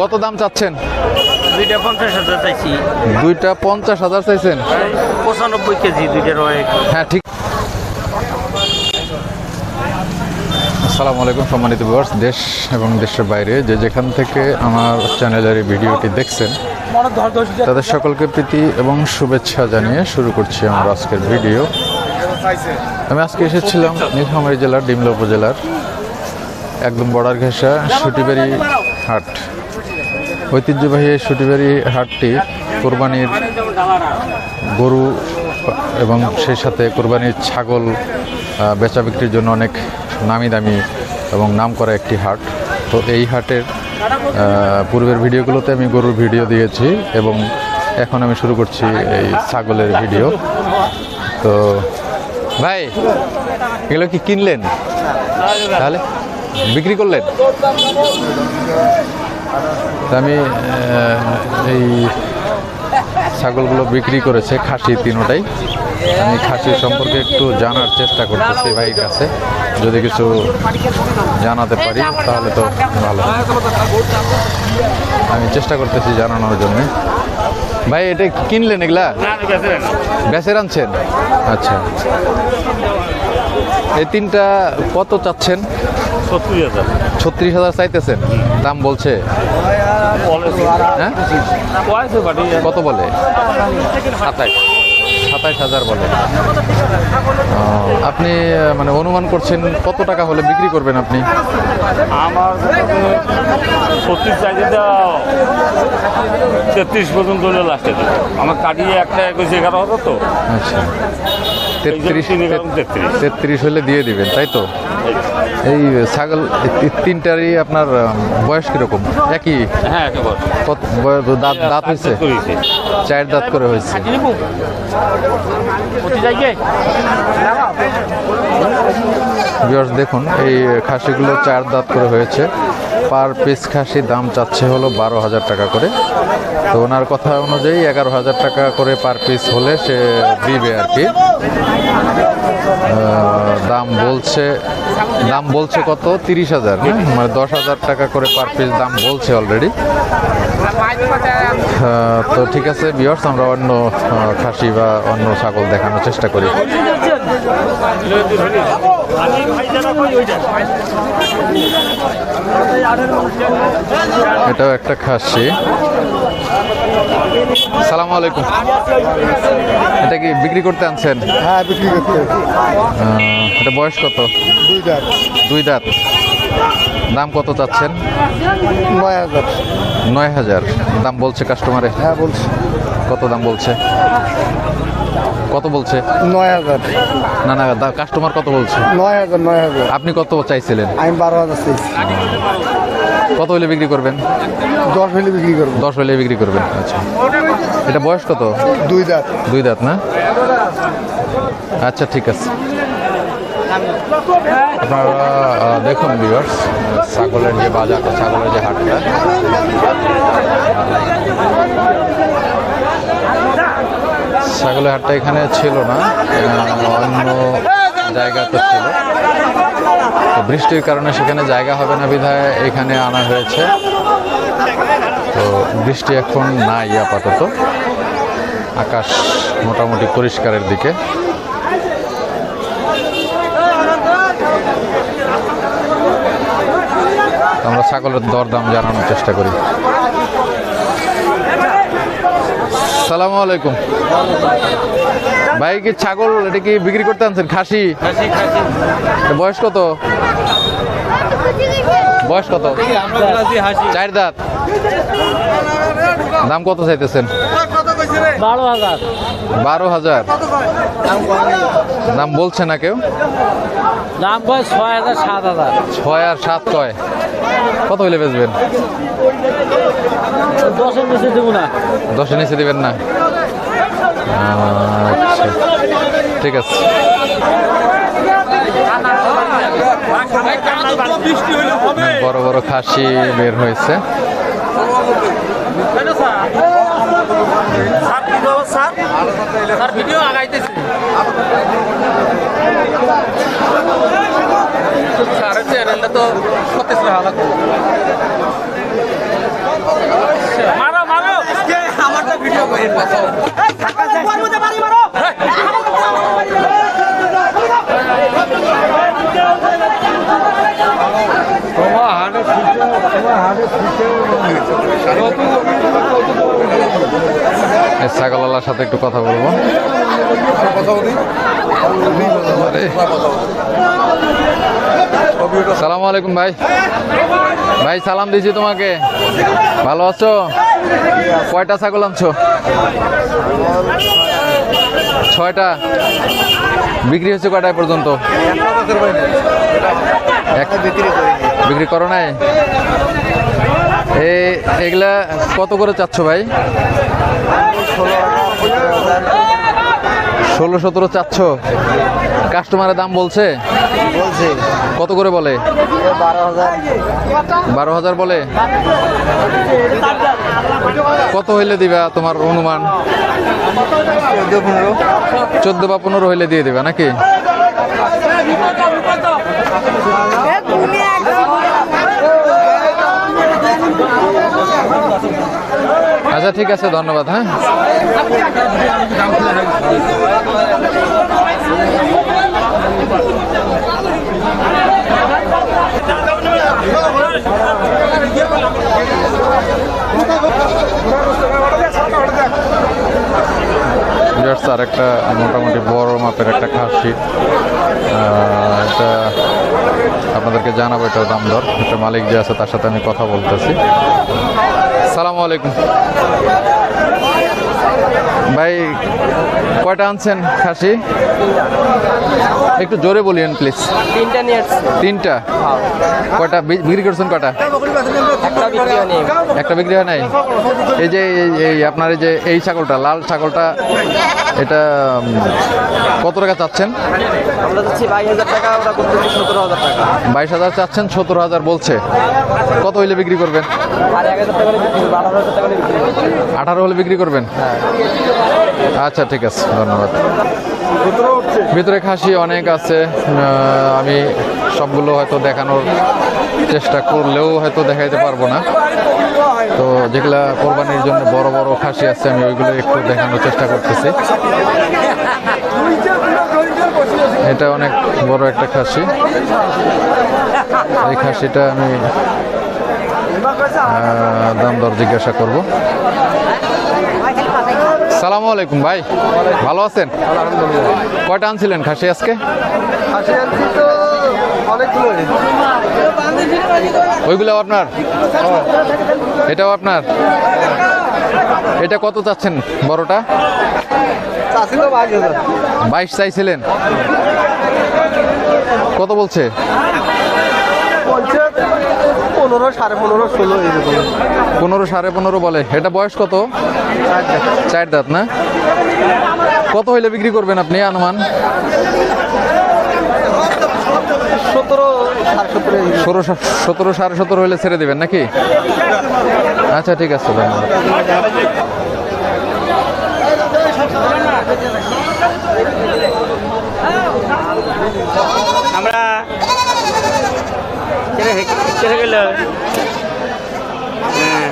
কত দাম চাচ্ছেন? দুইটা পঞ্চাশ হাজার চাইছি। দুইটা পঞ্চাশ হাজার চাইছেন? পঁচানব্বই কেজি দুইটার অনেক হ্যাঁ ঠিক। আসসালামু আলাইকুম সম্মানিত ভিউয়ার্স দেশ এবং দেশের বাইরে। যে যেখান থেকে আমার চ্যানেলের এই ভিডিওটি দেখছেন তাদের সকলকে প্রীতি এবং শুভেচ্ছা জানিয়ে শুরু করছি আমার আজকের ভিডিও। আমি আজকে এসেছিলাম নীলফামারী জেলার ডিমলা উপজেলার একদম বর্ডার ঘেঁষা সুটিবাড়ি হাট। ঐতিহ্যবাহী এই সুটিবাড়ি হাটটি কোরবানির গরু এবং সেই সাথে কোরবানির ছাগল বেচা বিক্রির জন্য অনেক নামি দামি এবং নাম করা একটি হাট। তো এই হাটের পূর্বের ভিডিওগুলোতে আমি গরুর ভিডিও দিয়েছি এবং এখন আমি শুরু করছি এই ছাগলের ভিডিও। তো ভাই, এগুলো কি কিনলেন? তাহলে বিক্রি করলেন? আমি এই ছাগলগুলো বিক্রি করেছে খাসি তিনোটাই। আমি খাসি সম্পর্কে একটু জানার চেষ্টা করতেছি ভাইয়ের কাছে। যদি কিছু জানাতে পারি তাহলে তো ভালো আমি চেষ্টা করতেছি জানানোর জন্য। ভাই এটা কিনলেন এগুলা? বেচে আনছেন আচ্ছা। এই তিনটা কত চাচ্ছেন? সত্তর হাজার। ছত্রিশ হাজার চাইতেছেন দাম বলছে। হ্যাঁ? কত বলে? সাতাইশ। সাতাইশ হাজার বলে। আপনি মানে অনুমান করছেন কত টাকা হলে বিক্রি করবেন আপনি? আমার সত্যি চাইতে তেত্রিশ পর্যন্ত হলে লাস্টে আমার কাটিয়ে একটা একুশ এগারো হাজার তো। আচ্ছা। তেত্রিশ তেত্রিশ। হলে দিয়ে দিবেন তাই তো? এই ছাগল তিনটারই আপনার বয়স কীরকম? একই? হ্যাঁ দাঁত দাঁত হয়েছে? চায়ের চার দাঁত করে হয়েছে। দেখুন এই খাসিগুলো চার দাঁত করে হয়েছে। পার পিস খাসি দাম চাচ্ছে হলো বারো হাজার টাকা করে। তো ওনার কথা অনুযায়ী এগারো হাজার টাকা করে পার পিস হলে সে দিবে আর কি। দাম বলছে দাম বলছে কত? তিরিশ হাজার না? মানে দশ হাজার টাকা করে পার পিস দাম বলছে অলরেডি তো ঠিক আছে বিয়ার্স আমরা অন্য খাসি বা অন্য ছাগল দেখানোর চেষ্টা করি। এটাও একটা খাসি। সালাম আলাইকুম। এটা কি বিক্রি করতে আনছেন? হ্যাঁ বিক্রি করতে এটা বয়স কত? দুই দাঁত। দুই দাঁত। দাম কত চাচ্ছেন? নয় হাজার। নয় হাজার। দাম বলছে কাস্টমারে হ্যাঁ বলছে। কত দাম বলছে? কত বলছে? নয় হাজার। না না কাস্টমার কত বলছে? নয় হাজার নয় হাজার। আপনি কত চাইছিলেন? আমি বারো হাজার চাইছি। কত হলে বিক্রি করবেন? দশ হলে বিক্রি করবেন দশ হলে বিক্রি করবেন আচ্ছা। এটা বয়স কত? দুই দাঁত। দুই দাঁত না? আচ্ছা ঠিক আছে। আপনারা দেখুন ভিউয়ার্স ছাগলের যে বাজারটা ছাগলের যে হাটটা। ছাগলের হাটটা এখানে ছিল না অন্য জায়গাতে ছিল। তো বৃষ্টির কারণে সেখানে জায়গা হবে না বিধায় এখানে আনা হয়েছে। তো বৃষ্টি এখন নাই আপাতত। আকাশ মোটামুটি পরিষ্কারের দিকে। আমরা ছাগলের দরদাম জানানোর চেষ্টা করি। সালামু আলাইকুম। ভাই কি ছাগল এটা কি বিক্রি করতে আনছেন? খাসি? বয়স কত? বয়স কত? চার দাঁত। দাম কত চাইতেছেন? বারো হাজার। বারো হাজার। দাম বলছে না কেউ? দাম কয় ছয় হাজার সাত হাজার ছয় আর সাত কয় কত হইলে বেচবেন দশের নিচে দেবো না দশে নিচে দিবেন না আচ্ছা ঠিক আছে বড় বড় খাসি বের হয়েছে স্যার ভিডিও আগাইতেছে চ্যানেলটা তো সতেজ রাখা লাগবে। মারো মারো। আমারটা ভিডিও করে পাঠাও তোমার হাড়ে তোমার হাড়ে ছাগলওয়ালার সাথে একটু কথা বলব। সালাম আলাইকুম ভাই। ভাই সালাম দিছি তোমাকে। ভালো আছো? কয়টা ছাগল আনছো? ছয়টা। বিক্রি হচ্ছে কয়টায় পর্যন্ত? বিক্রি করো নাই? এগুলা কত করে চাচ্ছ ভাই? ষোলো সতেরো চাচ্ছ? কাস্টমারের দাম বলছে? বলছে। কত করে বলে? বারো হাজার বলে? কত হইলে দিবা তোমার অনুমান? চোদ্দ পনেরো। চোদ্দ বা পনেরো হইলে দিয়ে দিবা নাকি? আচ্ছা ঠিক আছে, ধন্যবাদ হ্যাঁ। আর একটা মোটামুটি বড় মাপের একটা খাসি এটা আপনাদেরকে জানাব এটার দাম দর। এটা মালিক যে আছে তার সাথে আমি কথা বলতেছি। সালাম আলাইকুম। ভাই কয়টা আনছেন খাসি? একটু জোরে বলিয়েন প্লিজ তিনটা নিয়ে আসছি। তিনটা? কয়টা? বিক্রি করছেন কয়টা? একটা বিক্রি হয় নাই। এই যে এই- আপনার এই যে এই ছাগলটা লাল ছাগলটা এটা কত টাকা চাচ্ছেন? বাইশ হাজার চাচ্ছেন সতেরো হাজার বলছে। কত হইলে বিক্রি করবেন? আঠারো হলে বিক্রি করব। আঠারো হলে বিক্রি করবেন? আচ্ছা ঠিক আছে, ধন্যবাদ। ভিতরে খাসি অনেক আছে আমি সবগুলো হয়তো দেখানোর চেষ্টা করলেও হয়তো দেখাইতে পারব না। তো যেগুলা কোরবানির জন্য বড় বড় খাসি আছে, আমি ওইগুলো একটু দেখানোর চেষ্টা করতেছি। এটা অনেক বড় একটা খাসি। এই খাসিটা আমি দাম দর জিজ্ঞাসা করব। সালামু আলাইকুম ভাই। ভালো আছেন? কয়টা আনছিলেন খাসি আজকে? ওইগুলো আপনার? এটাও আপনার? এটা কত চাচ্ছেন বড়টা? বাইশ চাইছিলেন। কত বলছে পনেরো সাড়ে পনেরো ষোলো এরকম। পনেরো সাড়ে পনেরো বলে। এটা বয়স কত? চার দাঁত। না? কত হইলে বিক্রি করবেন আপনি আনুমান? সতেরো সাড়ে সতেরো ষোলো সতেরো সাড়ে সতেরো হইলে ছেড়ে দেবেন নাকি? আচ্ছা ঠিক আছে ধন্যবাদ। আমরা গেল। হ্যাঁ।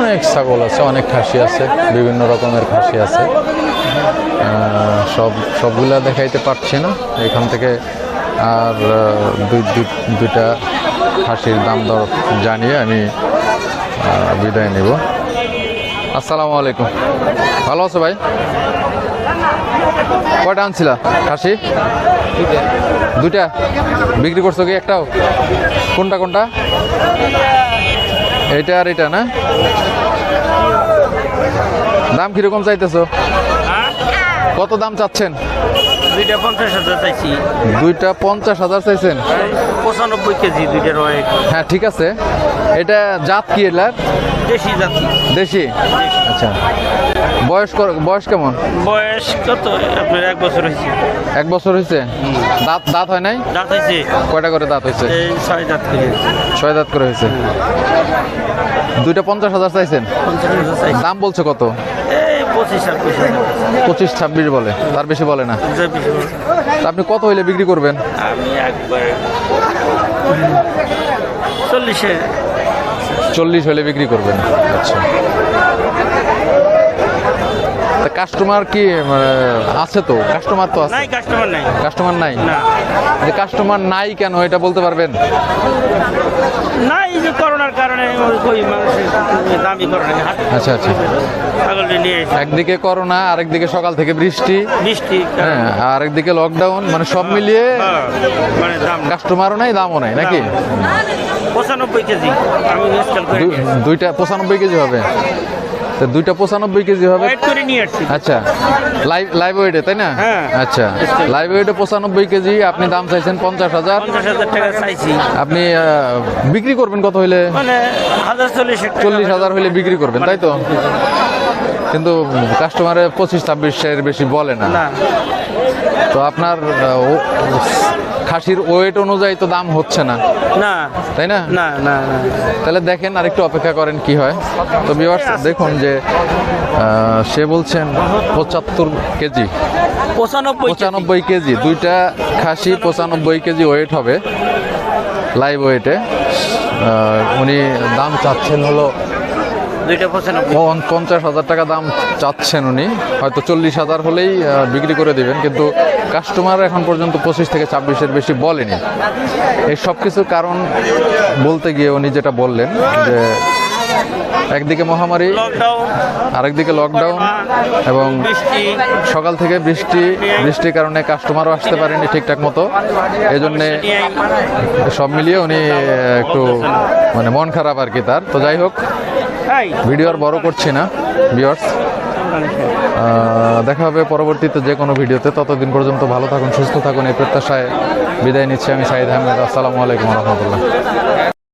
অনেক ছাগল আছে, অনেক খাসি আছে, বিভিন্ন রকমের খাসি আছে। সব, সবগুলা দেখাইতে পারছি না। এখান থেকে আর দুইটা খাসির দাম দর জানিয়ে আমি বিদায় নেব। আসসালামু আলাইকুম। ভালো আছো ভাই? কয়টা আনছিলা? খাসি? দুইটা। বিক্রি করছ কি একটাও? কোনটা কোনটা? এইটা আর এটা না? দাম কীরকম চাইতেছো? কত দাম চাচ্ছেন? দুইটা পঞ্চাশ হাজার চাইছি। দুইটা পঞ্চাশ হাজার চাইছেন? পঁচানব্বই কেজি দুইটার অনেক হ্যাঁ ঠিক আছে। এটা জাত কি এলার দেশি জাতি। দেশি? আচ্ছা। বয়স বয়স কেমন? বয়স কত? আপনার এক বছর হয়েছে। এক বছর হয়েছে? দাঁত দাঁত হয় নাই? দাঁত হয়েছে। কয়টা করে দাঁত হয়েছে? এই ছয় দাঁত করে। ছয় দাঁত করে হয়েছে। দুইটা পঞ্চাশ হাজার চাইছেন? দাম বলছে কত? এই পঁচিশ ছাব্বিশ বলে। তার বেশি বলে না। আপনি কত হইলে বিক্রি করবেন? আমি একবার চল্লিশে। চল্লিশ হলে বিক্রি করবেন। আচ্ছা। তা কাস্টমার কি মানে, আছে তো? কাস্টমার তো আছে। কাস্টমার নাই। কাস্টমার নাই? না। যে কাস্টমার নাই কেন এটা বলতে পারবেন? নাই যে করোনার কারণে ওই দামি করে আচ্ছা আচ্ছা। একদিকে করোনা আরেকদিকে সকাল থেকে বৃষ্টি। বৃষ্টি হ্যাঁ লকডাউন মানে সব মিলিয়ে হ্যাঁ, মানে কাস্টমারও নাই দামও নাই নাকি? পঁচানব্বই কেজি। আমি স্কেল করে দুইটা পঁচানব্বই কেজি হবে? তো দুইটা পঁচানব্বই কেজি হবে? ওয়েট করে নিয়ে আসছি। আচ্ছা। লাইভ লাইভ ওয়েটে তাই না? হ্যাঁ। আচ্ছা। লাইভ ওয়েটে পঁচানব্বই কেজি আপনি দাম চাইছেন পঞ্চাশ হাজার। পঞ্চাশ হাজার টাকা চাইছি। আপনি বিক্রি করবেন কত হইলে? মানে হাজার চল্লিশ টাকা। চল্লিশ হাজার হইলে বিক্রি করবেন তাই তো? কিন্তু কাস্টমারে পঁচিশ ছাব্বিশের বেশি বলে না। না। তো আপনার খাসির ওয়েট অনুযায়ী তো দাম হচ্ছে না। না। তাই না? না না তাহলে দেখেন আরেকটু অপেক্ষা করেন কি হয়। তো ভিউয়ার্স দেখুন যে সে বলছেন পঁচাত্তর কেজি। পঁচানব্বই কেজি। দুইটা খাসি পঁচানব্বই কেজি ওয়েট হবে। লাইভ ওয়েটে উনি দাম চাচ্ছেন হলো দুইটা পঁচানব্বই। পঞ্চাশ হাজার টাকা দাম চাচ্ছেন উনি? হয়তো চল্লিশ হাজার হলেই বিক্রি করে দিবেন কিন্তু কাস্টমার এখন পর্যন্ত পঁচিশ থেকে ছাব্বিশের বেশি বলেনি। এই সব কিছুর কারণ বলতে গিয়ে উনি যেটা বললেন যে একদিকে মহামারী আরেকদিকে লকডাউন এবং সকাল থেকে বৃষ্টি বৃষ্টির কারণে কাস্টমারও আসতে পারেনি ঠিকঠাক মতো। এই জন্যে সব মিলিয়ে উনি একটু মানে মন খারাপ আর কি তার। তো যাই হোক ভিডিও আর বড় করছি না ভিউয়ার্স দেখা হবে পরবর্তীতে যে কোনো ভিডিওতে। ততদিন পর্যন্ত ভালো থাকুন, সুস্থ থাকুন, এই প্রত্যাশায় বিদায় নিচ্ছি আমি সাইদ আহমেদ। আসসালামু আলাইকুম রহমতুল্লাহ।